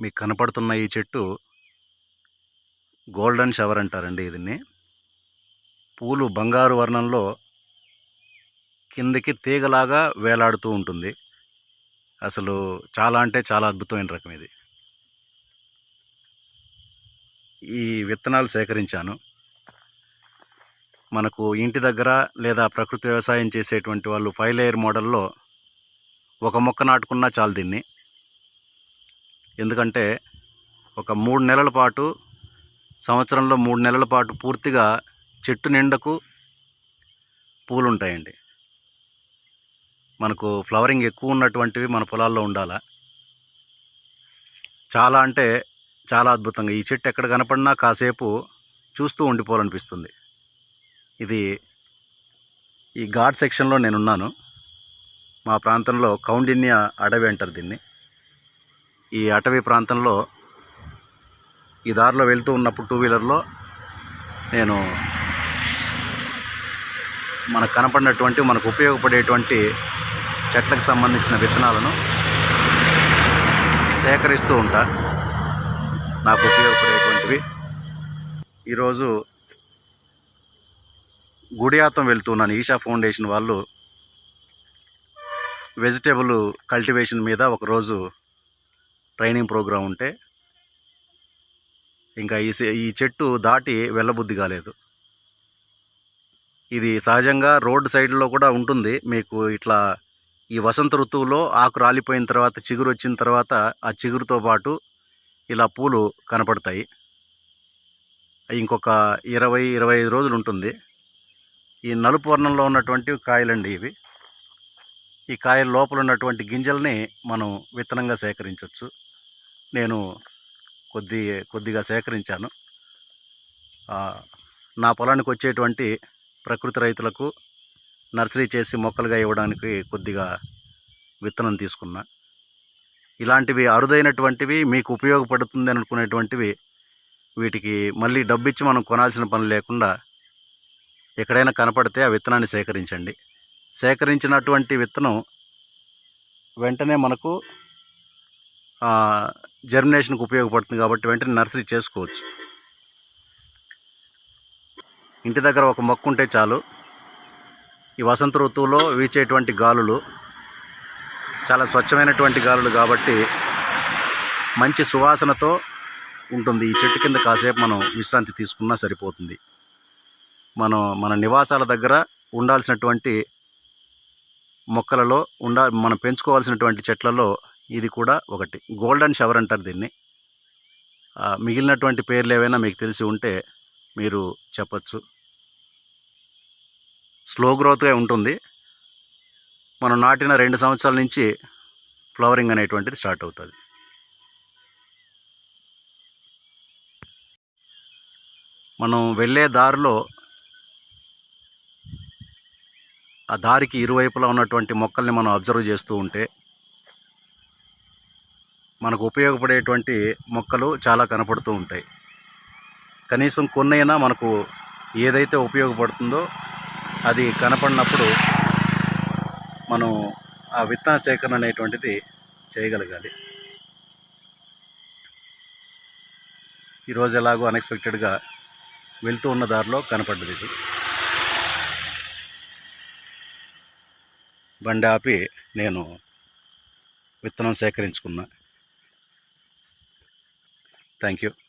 మీకు కనపడుతున్న ఈ చెట్టు గోల్డెన్ షవర్ అంటారండి దీన్ని. పూలు బంగారు వర్ణంలో కిందకి తీగలాగా వేలాడుతూ ఉంటుంది. అసలు చాలా అంటే చాలా అద్భుతమైన రకం ఇది. ఈ విత్తనాలు సేకరించాను. మనకు ఇంటి దగ్గర లేదా ప్రకృతి వ్యవసాయం చేసేటువంటి వాళ్ళు ఫైవ్ లేయర్ మోడల్లో ఒక మొక్క నాటుకున్నా చాలు దీన్ని. ఎందుకంటే ఒక మూడు నెలల పాటు సంవత్సరంలో మూడు నెలల పాటు పూర్తిగా చెట్టు నిండకు పూలు ఉంటాయండి మనకు ఫ్లవరింగ్ ఎక్కువ ఉన్నటువంటివి మన పొలాల్లో ఉండాలా. చాలా అంటే చాలా అద్భుతంగా ఈ చెట్టు ఎక్కడ కనపడినా కాసేపు చూస్తూ ఉండిపోవాలనిపిస్తుంది. ఇది ఈ ఘాట్ సెక్షన్లో నేనున్నాను. మా ప్రాంతంలో కౌండిన్య అడవి అంటారు దీన్ని. ఈ అటవీ ప్రాంతంలో ఈ దారిలో వెళ్తూ ఉన్నప్పుడు టూ వీలర్లో నేను మనకు కనపడినటువంటి మనకు ఉపయోగపడేటువంటి చెట్లకు సంబంధించిన విత్తనాలను సేకరిస్తూ ఉంటా. నాకు ఉపయోగపడేటువంటివి. ఈరోజు గుడియాతం వెళ్తున్నాను ఈషా ఫౌండేషన్ వాళ్ళు వెజిటేబుల్ కల్టివేషన్ మీద ఒకరోజు ట్రైనింగ్ ప్రోగ్రాం ఉంటే ఇంకా ఈ ఈ చెట్టు దాటి వెళ్ళబుద్ధి కాలేదు. ఇది సహజంగా రోడ్ సైడ్లో కూడా ఉంటుంది. మీకు ఇట్లా ఈ వసంత ఋతువులో ఆకు రాలిపోయిన తర్వాత చిగురు వచ్చిన తర్వాత ఆ చిగురుతో పాటు ఇలా పూలు కనపడతాయి. ఇంకొక ఇరవై ఇరవై ఐదు రోజులు ఉంటుంది. ఈ నలుపు వర్ణంలో ఉన్నటువంటి కాయలండి ఇవి. ఈ కాయల లోపల ఉన్నటువంటి గింజల్ని మనం విత్తనంగా సేకరించవచ్చు నేను కొద్ది కొద్దిగా సేకరించాను. నా పొలానికి వచ్చేటువంటి ప్రకృతి రైతులకు నర్సరీ చేసి మొక్కలుగా ఇవ్వడానికి కొద్దిగా విత్తనం తీసుకున్నా. ఇలాంటివి అరుదైనటువంటివి మీకు ఉపయోగపడుతుంది అనుకునేటువంటివి వీటికి మళ్ళీ డబ్బు ఇచ్చి మనం కొనాల్సిన పని లేకుండా ఎక్కడైనా కనపడితే ఆ విత్తనాన్ని సేకరించండి. సేకరించినటువంటి విత్తనం వెంటనే మనకు జర్మినేషన్కి ఉపయోగపడుతుంది కాబట్టి వెంటనే నర్సరీ చేసుకోవచ్చు. ఇంటి దగ్గర ఒక మొక్క ఉంటే చాలు. ఈ వసంత ఋతువులో వీచేటువంటి గాలులు చాలా స్వచ్ఛమైనటువంటి గాలులు కాబట్టి మంచి సువాసనతో ఉంటుంది. ఈ చెట్టు కింద కాసేపు మనం విశ్రాంతి తీసుకున్నా సరిపోతుంది. మనం మన నివాసాల దగ్గర ఉండాల్సినటువంటి మొక్కలలో ఉండా మనం పెంచుకోవాల్సినటువంటి చెట్లలో ఇది కూడా ఒకటి. గోల్డెన్ షవర్ అంటారు దీన్ని. మిగిలినటువంటి పేర్లు ఏవైనా మీకు తెలిసి ఉంటే మీరు చెప్పచ్చు. స్లో గ్రోత్గా ఉంటుంది. మనం నాటిన రెండు సంవత్సరాల నుంచి ఫ్లవరింగ్ అనేటువంటిది స్టార్ట్ అవుతుంది. మనం వెళ్ళే దారిలో ఆ దారికి ఇరువైపులా ఉన్నటువంటి మొక్కల్ని మనం అబ్జర్వ్ చేస్తూ ఉంటే మనకు ఉపయోగపడేటువంటి మొక్కలు చాలా కనపడుతూ ఉంటాయి. కనీసం కొన్నైనా మనకు ఏదైతే ఉపయోగపడుతుందో అది కనపడినప్పుడు మనం ఆ విత్తన సేకరణ అనేటువంటిది చేయగలగాలి. ఈరోజు ఎలాగో అన్ఎక్స్పెక్టెడ్గా వెళ్తూ ఉన్న దారిలో కనపడ్డది ఇది. బండి ఆపి నేను విత్తనం సేకరించుకున్నా. Thank you.